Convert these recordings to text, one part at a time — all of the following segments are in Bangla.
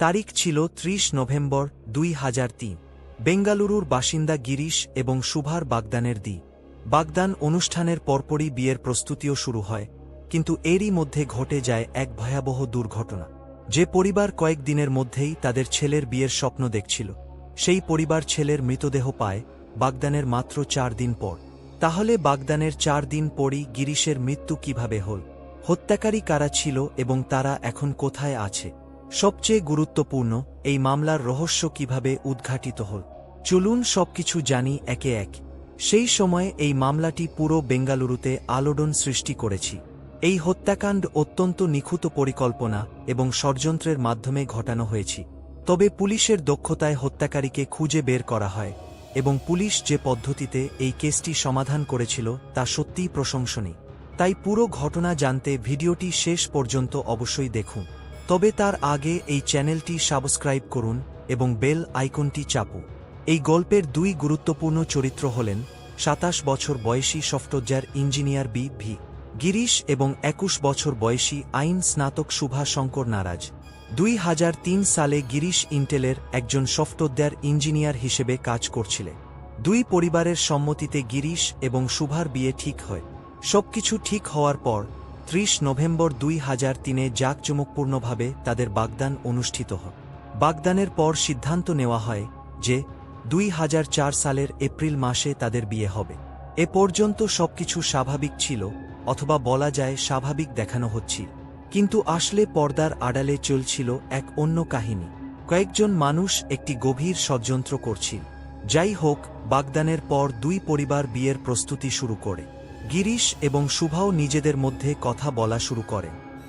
তারিখ ছিল ত্রিশ নভেম্বর দুই হাজার তিন। বেঙ্গালুরুর বাসিন্দা গিরিশ এবং সুভার বাগদানের দি। বাগদান অনুষ্ঠানের পরপরই বিয়ের প্রস্তুতিও শুরু হয়, কিন্তু এরই মধ্যে ঘটে যায় এক ভয়াবহ দুর্ঘটনা। যে পরিবার কয়েকদিনের মধ্যেই তাদের ছেলের বিয়ের স্বপ্ন দেখছিল, সেই পরিবার ছেলের মৃতদেহ পায় বাগদানের মাত্র চার দিন পর। তাহলে বাগদানের চার দিন পরই গিরিশের মৃত্যু কীভাবে হল? হত্যাকারী কারা ছিল এবং তারা এখন কোথায় আছে? সবচেয়ে গুরুত্বপূর্ণ এই মামলার রহস্য কীভাবে উদ্ঘাটিত হল। চলুন সবকিছু জানি একে এক। সেই সময়ে এই মামলাটি পুরো বেঙ্গালুরুতে আলোড়ন সৃষ্টি করেছি। এই হত্যাকাণ্ড অত্যন্ত নিখুঁত পরিকল্পনা এবং ষড়যন্ত্রের মাধ্যমে ঘটানো হয়েছি। তবে পুলিশের দক্ষতায় হত্যাকারীকে খুঁজে বের করা হয় এবং পুলিশ যে পদ্ধতিতে এই কেসটি সমাধান করেছিল তা সত্যিই প্রশংসনীয়। তাই পুরো ঘটনা জানতে ভিডিওটি শেষ পর্যন্ত অবশ্যই দেখুন। তবে তার আগে এই চ্যানেলটি সাবস্ক্রাইব করুন এবং বেল আইকনটি চাপুন এই গল্পের দুই গুরুত্বপূর্ণ চরিত্র হলেন সাতাশ বছর বয়সী software engineer B V, Girish এবং একুশ বছর বয়সী আইন স্নাতক শুভা শঙ্কর নারাজ। দুই হাজার তিন সালে গিরিশ ইন্টেলের একজন সফটওয়্যার ইঞ্জিনিয়ার হিসেবে কাজ করছিলেন দুই পরিবারের সম্মতিতে গিরিশ এবং শুভার বিয়ে ঠিক হয়। সবকিছু ঠিক হওয়ার পর ত্রিশ নভেম্বর দুই হাজার তিনে জাঁকজমকপূর্ণভাবে তাদের বাগদান অনুষ্ঠিত হয়। বাগদানের পর সিদ্ধান্ত নেওয়া হয় যে দুই হাজার চার সালের এপ্রিল মাসে তাদের বিয়ে হবে। এ পর্যন্ত সবকিছু স্বাভাবিক ছিল, অথবা বলা যায় স্বাভাবিক দেখানো হচ্ছিল। কিন্তু আসলে পর্দার আড়ালে চলছিল এক অন্য কাহিনী। কয়েকজন মানুষ একটি গভীর ষড়যন্ত্র করছিল। যাই হোক, বাগদানের পর দুই পরিবার বিয়ের প্রস্তুতি শুরু করে। গিরিশ এবং শুভাও নিজেদের মধ্যে কথা বলা শুরু করে।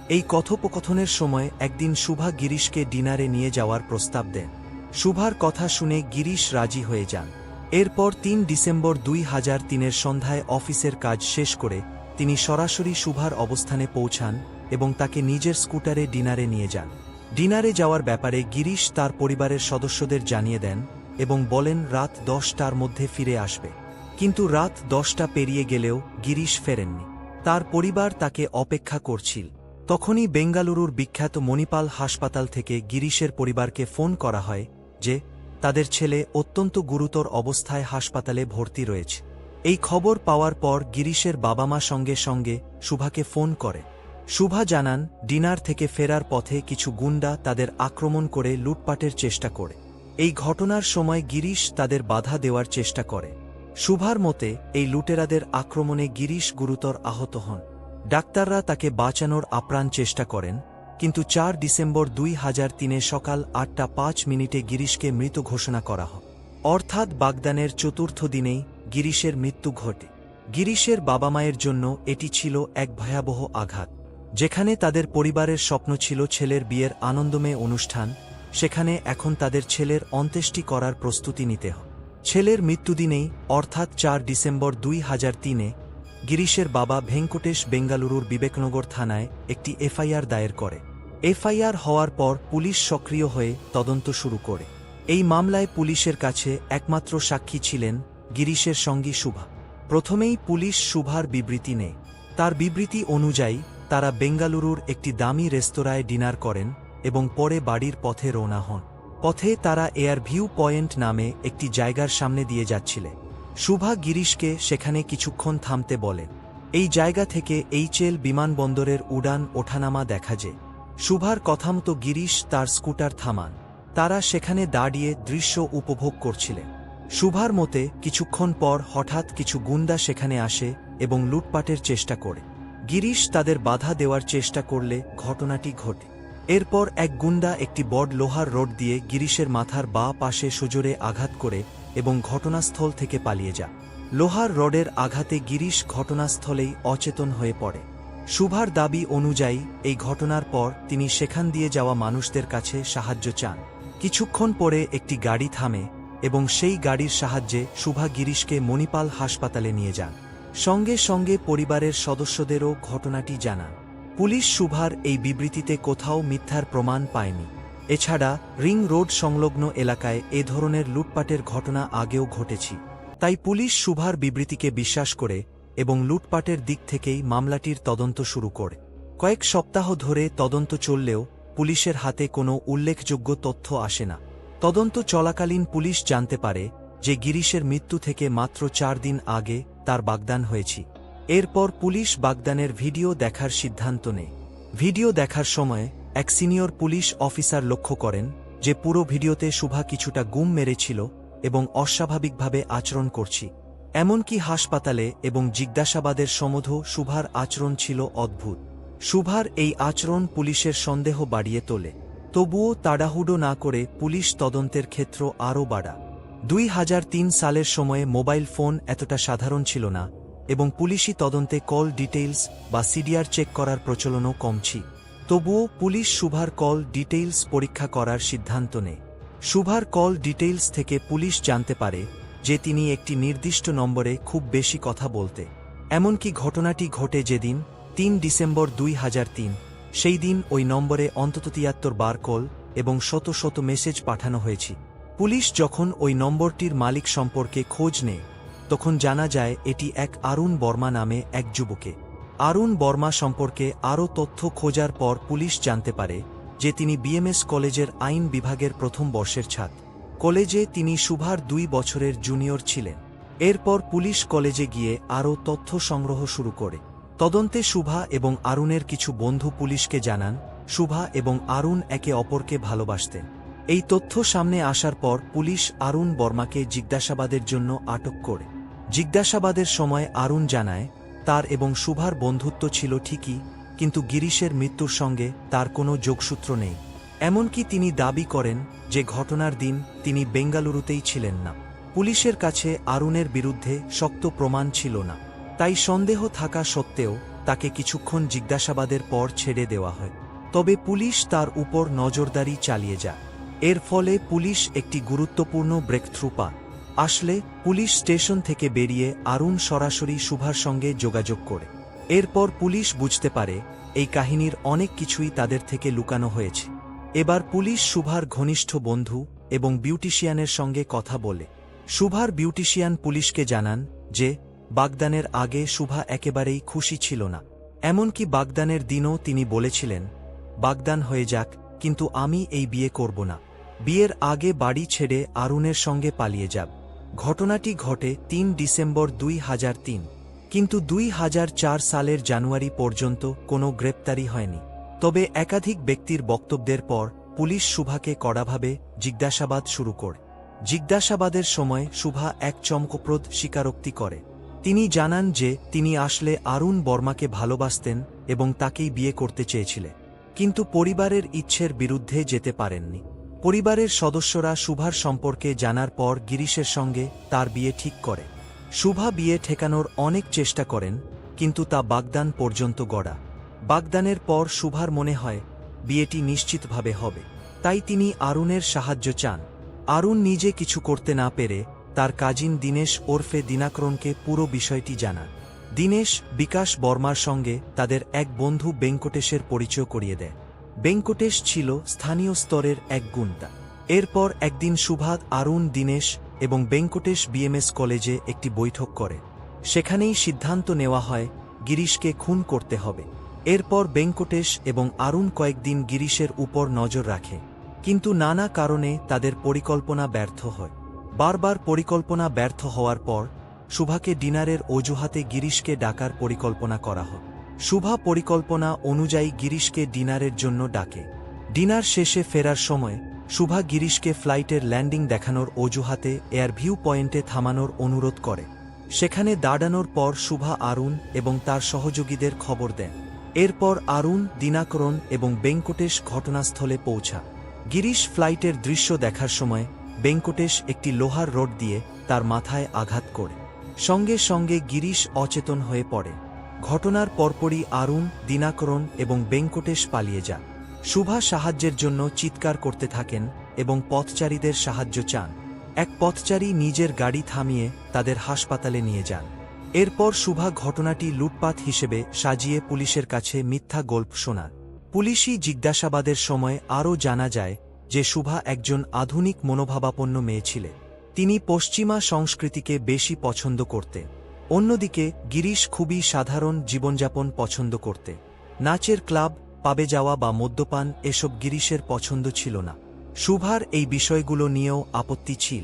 এই কথোপকথনের সময় একদিন শুভা গিরিশকে ডিনারে নিয়ে যাওয়ার প্রস্তাব দেন। শুভার কথা শুনে গিরিশ রাজি হয়ে যান। এরপর তিন ডিসেম্বর দুই হাজার তিনের সন্ধ্যায় অফিসের কাজ শেষ করে তিনি সরাসরি শুভার অবস্থানে পৌঁছান এবং তাকে নিজের স্কুটারে ডিনারে নিয়ে যান। ডিনারে যাওয়ার ব্যাপারে গিরিশ তার পরিবারের সদস্যদের জানিয়ে দেন এবং বলেন, রাত দশটার মধ্যে ফিরে আসবে। কিন্তু রাত দশটা পেরিয়ে গেলেও গিরিশ ফেরেননি। তার পরিবার তাকে অপেক্ষা করছিল। তখনই বেঙ্গালুরুর বিখ্যাত মণিপাল হাসপাতাল থেকে গিরিশের পরিবারকে ফোন করা হয় যে, তাদের ছেলে অত্যন্ত গুরুতর অবস্থায় হাসপাতালে ভর্তি রয়েছে। এই খবর পাওয়ার পর গিরিশের বাবা মা সঙ্গে সঙ্গে শুভাকে ফোন করে। শুভা জানান, ডিনার থেকে ফেরার পথে কিছু গুন্ডা তাদের আক্রমণ করে লুটপাটের চেষ্টা করে। এই ঘটনার সময় গিরিশ তাদের বাধা দেওয়ার চেষ্টা করে। শুভার মতে, এই লুটেরাদের আক্রমণে গিরিশ গুরুতর আহত হন। ডাক্তাররা তাকে বাঁচানোর আপ্রাণ চেষ্টা করেন, কিন্তু চার ডিসেম্বর দুই হাজার তিনে সকাল আটটা পাঁচ মিনিটে গিরিশকে মৃত ঘোষণা করা হয়। অর্থাৎ বাগদানের চতুর্থ দিনেই গিরিশের মৃত্যু ঘটে। গিরিশের বাবা মায়ের জন্য এটি ছিল এক ভয়াবহ আঘাত, যেখানে তাদের পরিবারের স্বপ্ন ছিল ছেলের বিয়ের আনন্দময় অনুষ্ঠান, সেখানে এখন তাদের ছেলের অন্ত্যেষ্টি করার প্রস্তুতি নিতে হয়। ছেলের মৃত্যুদিনেই, অর্থাৎ চার ডিসেম্বর দুই হাজার তিনে, গিরিশের বাবা ভেঙ্কটেশ বেঙ্গালুরুর বিবেকনগর থানায় একটি এফআইআর দায়ের করে। এফআইআর হওয়ার পর পুলিশ সক্রিয় হয়ে তদন্ত শুরু করে। এই মামলায় পুলিশের কাছে একমাত্র সাক্ষী ছিলেন গিরিশের সঙ্গী শুভা। প্রথমেই পুলিশ শুভার বিবৃতি নেয়। তার বিবৃতি অনুযায়ী, তারা বেঙ্গালুরুর একটি দামি রেস্তোরাঁয় ডিনার করেন এবং পরে বাড়ির পথে রওনা হন। পথে তারা এয়ার ভিউ পয়েন্ট নামে একটি জায়গার সামনে দিয়ে যাচ্ছিলেন শুভা গিরিশকে সেখানে কিছুক্ষণ থামতে বলে, এই জায়গা থেকে এইচএল বিমানবন্দরের উড়ান ওঠানামা দেখা যায় শুভার কথামতো গিরিশ তার স্কুটার থামান। তারা সেখানে দাঁড়িয়ে দৃশ্য উপভোগ করছিলেন শুভার মতে, কিছুক্ষণ পর হঠাৎ কিছু গুন্ডা সেখানে আসে এবং লুটপাটের চেষ্টা করে। গিরিশ তাদের বাধা দেওয়ার চেষ্টা করলে ঘটনাটি ঘটে। এরপর এক গুন্ডা একটি বড লোহার রড দিয়ে গিরিশের মাথার বা পাশে সুজোরে আঘাত করে এবং ঘটনাস্থল থেকে পালিয়ে যা লোহার রডের আঘাতে গিরিশ ঘটনাস্থলেই অচেতন হয়ে পড়ে। শুভার দাবি অনুযায়ী এই ঘটনার পর তিনি সেখান দিয়ে যাওয়া মানুষদের কাছে সাহায্য চান। কিছুক্ষণ পরে একটি গাড়ি থামে এবং সেই গাড়ির সাহায্যে শুভা গিরিশকে মণিপাল হাসপাতালে নিয়ে যান। সঙ্গে সঙ্গে পরিবারের সদস্যদেরও ঘটনাটি জানান। পুলিশ সুভার এই বিবৃতিতে কোথাও মিথ্যার প্রমাণ পায়নি। এছাড়া রিং রোড সংলগ্ন এলাকায় এ ধরনের লুটপাটের ঘটনা আগেও ঘটেছি। তাই পুলিশ সুভার বিবৃতিকে বিশ্বাস করে এবং লুটপাটের দিক থেকেই মামলাটির তদন্ত শুরু করে। কয়েক সপ্তাহ ধরে তদন্ত চললেও পুলিশের হাতে কোনো উল্লেখযোগ্য তথ্য আসে না। তদন্ত চলাকালীন পুলিশ জানতে পারে যে গিরিশের মৃত্যু থেকে মাত্র চার দিন আগে তার বাগদান হয়েছি। এরপর পুলিশ বাগদানের ভিডিও দেখার সিদ্ধান্ত নেয়। ভিডিও দেখার সময় এক সিনিয়র পুলিশ অফিসার লক্ষ্য করেন যে পুরো ভিডিওতে শুভা কিছুটা গুম মেরেছিল এবং অস্বাভাবিকভাবে আচরণ করছি। এমনকি হাসপাতালে এবং জিজ্ঞাসাবাদের সমধ শুভার আচরণ ছিল অদ্ভুত। শুভার এই আচরণ পুলিশের সন্দেহ বাড়িয়ে তোলে। তবুও তাড়াহুডো না করে পুলিশ তদন্তের ক্ষেত্র আরও বাড়া। দুই হাজার তিন সালের সময়ে মোবাইল ফোন এতটা সাধারণ ছিল না এবং পুলিশি তদন্তে কল ডিটেইলস বা সিডিআর চেক করার প্রচলনও কমছি। তবুও পুলিশ সুভার কল ডিটেইলস পরীক্ষা করার সিদ্ধান্ত নেয়। সুভার কল ডিটেইলস থেকে পুলিশ জানতে পারে যে তিনি একটি নির্দিষ্ট নম্বরে খুব বেশি কথা বলতে। এমনকি ঘটনাটি ঘটে যেদিন, তিন ডিসেম্বর দুই হাজার তিন। সেই দিন ওই নম্বরে অন্তত তিয়াত্তর বার কল এবং শত শত মেসেজ পাঠানো হয়েছে। পুলিশ যখন ওই নম্বরটির মালিক সম্পর্কে খোঁজ নেয় তখন জানা যায় এটি এক আরুণ বর্মা নামে এক যুবকে। আরুণ বর্মা সম্পর্কে আরও তথ্য খোঁজার পর পুলিশ জানতে পারে যে তিনি বিএমএস কলেজের আইন বিভাগের প্রথম বর্ষের ছাত্র। কলেজে তিনি সুভার দুই বছরের জুনিয়র ছিলেন। এরপর পুলিশ কলেজে গিয়ে আরও তথ্য সংগ্রহ শুরু করে। তদন্তে শুভা এবং আরুণের কিছু বন্ধু পুলিশকে জানান শুভা এবং আরুণ একে অপরকে ভালোবাসতেন। এই তথ্য সামনে আসার পর পুলিশ আরুণ বর্মাকে জিজ্ঞাসাবাদের জন্য আটক করে। জিজ্ঞাসাবাদের সময় আরুণ জানায়, তার এবং শুভার বন্ধুত্ব ছিল ঠিকই, কিন্তু গিরিশের মৃত্যুর সঙ্গে তার কোনো যোগসূত্র নেই। এমনকি তিনি দাবি করেন যে ঘটনার দিন তিনি বেঙ্গালুরুতেই ছিলেন না। পুলিশের কাছে আরুণের বিরুদ্ধে শক্ত প্রমাণ ছিল না। তাই সন্দেহ থাকা সত্ত্বেও তাকে কিছুক্ষণ জিজ্ঞাসাবাদের পর ছেড়ে দেওয়া হয়। তবে পুলিশ তার উপর নজরদারি চালিয়ে যায়। এর ফলে পুলিশ একটি গুরুত্বপূর্ণ ব্রেকথ্রু পায়। আসলে পুলিশ স্টেশন থেকে বেরিয়ে আরুণ সরাসরি শুভার সঙ্গে যোগাযোগ করে। এরপর পুলিশ বুঝতে পারে, এই কাহিনীর অনেক কিছুই তাদের থেকে লুকানো হয়েছে। এবার পুলিশ শুভার ঘনিষ্ঠ বন্ধু এবং বিউটিশিয়ানের সঙ্গে কথা বলে। শুভার বিউটিশিয়ান পুলিশকে জানান যে, বাগদানের আগে শুভা একেবারেই খুশি ছিল না। এমনকি বাগদানের দিনও তিনি বলেছিলেন, বাগদান হয়ে যাক, কিন্তু আমি এই বিয়ে করব না। বিয়ের আগে বাড়ি ছেড়ে আরুণের সঙ্গে পালিয়ে যাব। ঘটনাটি ঘটে তিন ডিসেম্বর দুই হাজার তিন। কিন্তু দুই হাজার চার সালের জানুয়ারি পর্যন্ত কোনো গ্রেপ্তারি হয়নি। তবে একাধিক ব্যক্তির বক্তব্যের পর পুলিশ শুভাকে কড়াভাবে জিজ্ঞাসাবাদ শুরু করে। জিজ্ঞাসাবাদের সময় শুভা এক চমকপ্রদ স্বীকারোক্তি করে। তিনি জানান যে তিনি আসলে আরুণ বর্মাকে ভালোবাসতেন এবং তাকেই বিয়ে করতে চেয়েছিলেন। কিন্তু পরিবারের ইচ্ছের বিরুদ্ধে যেতে পারেননি। পরিবারের সদস্যরা শুভার সম্পর্কে জানার পর গিরিশের সঙ্গে তার বিয়ে ঠিক করে। শুভা বিয়ে ঠেকানোর অনেক চেষ্টা করেন, কিন্তু তা বাগদান পর্যন্ত গড়া। বাগদানের পর শুভার মনে হয়, বিয়েটি নিশ্চিতভাবে হবে। তাই তিনি আরুণের সাহায্য চান। আরুণ নিজে কিছু করতে না পেরে তার কাজিন দীনেশ ওরফে দিনাকরণকে পুরো বিষয়টি জানান। দীনেশ বিকাশ বর্মার সঙ্গে তাদের এক বন্ধু বেঙ্কটেশের পরিচয় করিয়ে দেয়। বেঙ্কটেশ ছিল স্থানীয় স্তরের এক গুন্তা এরপর একদিন সুভাগ আরুণ দীনেশ এবং বেঙ্কটেশ বিএমএস কলেজে একটি বৈঠক করে। সেখানেই সিদ্ধান্ত নেওয়া হয়, গিরিশকে খুন করতে হবে। এরপর বেঙ্কটেশ এবং আরুণ কয়েকদিন গিরিশের উপর নজর রাখে। কিন্তু নানা কারণে তাদের পরিকল্পনা ব্যর্থ হয়। বারবার পরিকল্পনা ব্যর্থ হওয়ার পর, সুভাকে ডিনারের অজুহাতে গিরিশকে ডাকার পরিকল্পনা করা হয়। শুভা পরিকল্পনা অনুযায়ী গিরিশকে ডিনারের জন্য ডাকে। ডিনার শেষে ফেরার সময়, শুভা গিরিশকে ফ্লাইটের ল্যান্ডিং দেখানোর অজুহাতে এয়ার ভিউ পয়েন্টে থামানোর অনুরোধ করে। সেখানে দাঁড়ানোর পর শুভা আরুণ এবং তার সহযোগীদের খবর দেন। এরপর আরুণ দিনাকরণ এবং বেঙ্কটেশ ঘটনাস্থলে পৌঁছা। গিরিশ ফ্লাইটের দৃশ্য দেখার সময়, বেঙ্কটেশ একটি লোহার রড দিয়ে তার মাথায় আঘাত করে। সঙ্গে সঙ্গে গিরিশ অচেতন হয়ে পড়ে। ঘটনার পরপরই আরুণ দিনাকরণ এবং বেঙ্কটেশ পালিয়ে যান। শুভা সাহায্যের জন্য চিৎকার করতে থাকেন এবং পথচারীদের সাহায্য চান। এক পথচারী নিজের গাড়ি থামিয়ে তাদের হাসপাতালে নিয়ে যান। এরপর শুভা ঘটনাটি লুটপাট হিসেবে সাজিয়ে পুলিশের কাছে মিথ্যা গল্প শোনান। পুলিশি জিজ্ঞাসাবাদের সময় আরও জানা যায় যে শুভা একজন আধুনিক মনোভাবাপন্ন মেয়ে ছিলেন। তিনি পশ্চিমা সংস্কৃতিকে বেশি পছন্দ করতেন। অন্যদিকে, গিরিশ খুবই সাধারণ জীবনযাপন পছন্দ করতে। নাচের ক্লাব, পাবে যাওয়া বা মদ্যপান এসব গিরিশের পছন্দ ছিল না। শুভার এই বিষয়গুলো নিয়েও আপত্তি ছিল।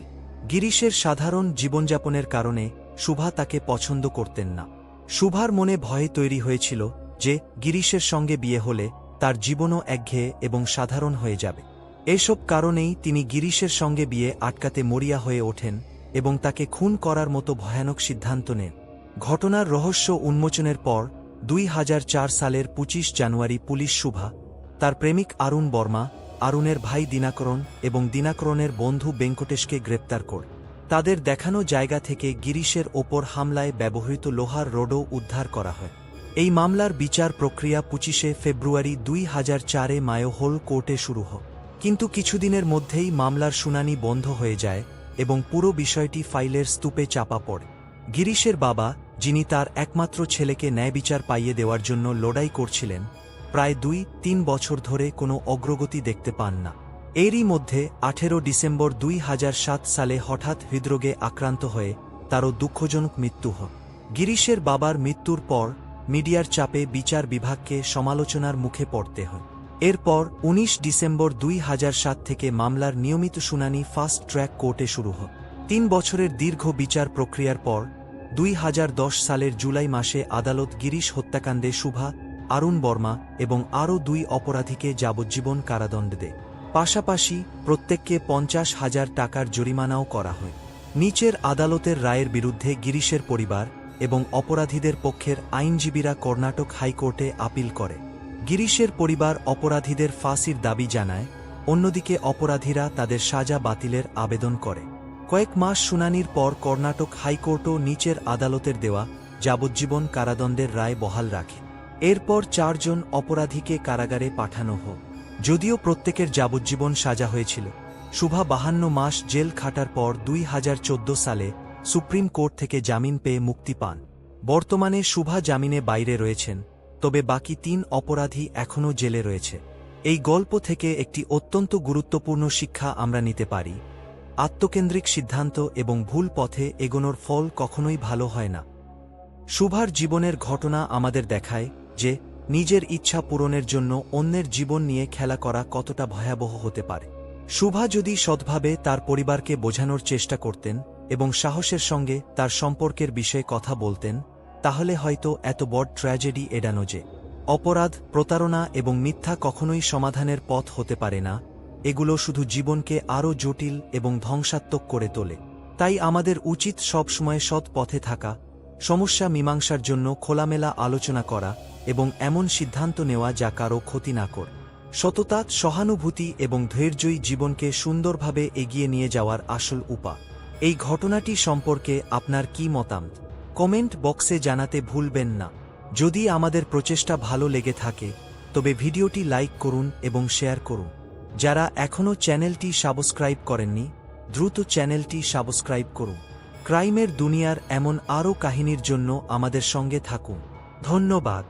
গিরিশের সাধারণ জীবনযাপনের কারণে শুভা তাকে পছন্দ করতেন না। শুভার মনে ভয় তৈরি হয়েছিল যে, গিরিশের সঙ্গে বিয়ে হলে তার জীবনও একঘেয়ে এবং সাধারণ হয়ে যাবে। এসব কারণেই তিনি গিরিশের সঙ্গে বিয়ে আটকাতে মরিয়া হয়ে ওঠেন এবং তাকে খুন করার মতো ভয়ানক সিদ্ধান্ত নেন। ঘটনার রহস্য উন্মোচনের পর, দুই হাজার চার সালের পঁচিশ জানুয়ারি পুলিশ শুভা তার প্রেমিক আরুণ বর্মা, আরুণের ভাই দিনাকরণ এবং দিনাকরণের বন্ধু বেঙ্কটেশকে গ্রেপ্তার করে। তাদের দেখানো জায়গা থেকে গিরিশের ওপর হামলায় ব্যবহৃত লোহার রোডও উদ্ধার করা হয়। এই মামলার বিচার প্রক্রিয়া পঁচিশে ফেব্রুয়ারি দুই হাজার চারে মায়োহোল কোর্টে শুরু হয়। কিন্তু কিছুদিনের মধ্যেই মামলার শুনানি বন্ধ হয়ে যায় এবং পুরো বিষয়টি ফাইলের স্তূপে চাপা পড়ে। গিরিশের বাবা, যিনি তার একমাত্র ছেলেকে ন্যায় বিচার পাইয়ে দেওয়ার জন্য লড়াই করছিলেন, প্রায় দুই, তিন বছর ধরে কোনো অগ্রগতি দেখতে পান না। এরই মধ্যে আঠেরো ডিসেম্বর দুই হাজার সাত সালে হঠাৎ হৃদরোগে আক্রান্ত হয়ে তারও দুঃখজনক মৃত্যু হয়। গিরিশের বাবার মৃত্যুর পর মিডিয়ার চাপে বিচার বিভাগকে সমালোচনার মুখে পড়তে হয়। এরপর ১৯ ডিসেম্বর দুই হাজার সাত থেকে মামলার নিয়মিত শুনানি ফাস্ট ট্র্যাক কোর্টে শুরু হয়। তিন বছরের দীর্ঘ বিচার প্রক্রিয়ার পর, দুই হাজার দশ সালের জুলাই মাসে আদালত গিরিশ হত্যাকাণ্ডে শুভা, আরুণ বর্মা এবং আরও দুই অপরাধীকে যাবজ্জীবন কারাদণ্ড দেয়। পাশাপাশি প্রত্যেককে পঞ্চাশ হাজার টাকার জরিমানাও করা হয়। নিচের আদালতের রায়ের বিরুদ্ধে গিরিশের পরিবার এবং অপরাধীদের পক্ষের আইনজীবীরা কর্ণাটক হাইকোর্টে আপিল করে। গিরিশের পরিবার অপরাধীদের ফাঁসির দাবি জানায়, অন্যদিকে অপরাধীরা তাদের সাজা বাতিলের আবেদন করে। কয়েক মাস শুনানির পর কর্ণাটক হাইকোর্টও নিচের আদালতের দেওয়া যাবজ্জীবন কারাদণ্ডের রায় বহাল রাখে। এরপর চারজন অপরাধীকে কারাগারে পাঠানো হোক যদিও প্রত্যেকের যাবজ্জীবন সাজা হয়েছিল। শুভা বাহান্ন মাস জেল খাটার পর দুই হাজার চোদ্দ সালে সুপ্রিম কোর্ট থেকে জামিন পেয়ে মুক্তি পান। বর্তমানে শুভা জামিনে বাইরে রয়েছেন, তবে বাকি তিন অপরাধী এখনও জেলে রয়েছে। এই গল্প থেকে একটি অত্যন্ত গুরুত্বপূর্ণ শিক্ষা আমরা নিতে পারি। আত্মকেন্দ্রিক সিদ্ধান্ত এবং ভুল পথে এগোনোর ফল কখনোই ভালো হয় না। শুভার জীবনের ঘটনা আমাদের দেখায় যে, নিজের ইচ্ছা পূরণের জন্য অন্যের জীবন নিয়ে খেলা করা কতটা ভয়াবহ হতে পারে। শুভা যদি সৎভাবে তার পরিবারকে বোঝানোর চেষ্টা করতেন এবং সাহসের সঙ্গে তার সম্পর্কের বিষয়ে কথা বলতেন, তাহলে হয়তো এত বড় ট্র্যাজেডি এড়ানো যে, অপরাধ, প্রতারণা এবং মিথ্যা কখনোই সমাধানের পথ হতে পারে না এগুলো শুধু জীবনকে আরও জটিল এবং ধ্বংসাত্মক করে তোলে। তাই আমাদের উচিত সবসময় সৎ পথে থাকা, সমস্যা মীমাংসার জন্য খোলামেলা আলোচনা করা এবং এমন সিদ্ধান্ত নেওয়া যা কারও ক্ষতি না কর। সততা, সহানুভূতি এবং ধৈর্যই জীবনকে সুন্দরভাবে এগিয়ে নিয়ে যাওয়ার আসল উপা এই ঘটনাটি সম্পর্কে আপনার কি মতামত? কমেন্ট বক্সে জানাতে ভুলবেন না। যদি আমাদের প্রচেষ্টা ভালো লেগে থাকে, তবে ভিডিওটি লাইক করুন এবং শেয়ার করুন। যারা এখনও চ্যানেলটি সাবস্ক্রাইব করেননি, দ্রুত চ্যানেলটি সাবস্ক্রাইব করুন। ক্রাইমের দুনিয়ার এমন আরও কাহিনীর জন্য আমাদের সঙ্গে থাকুন। ধন্যবাদ।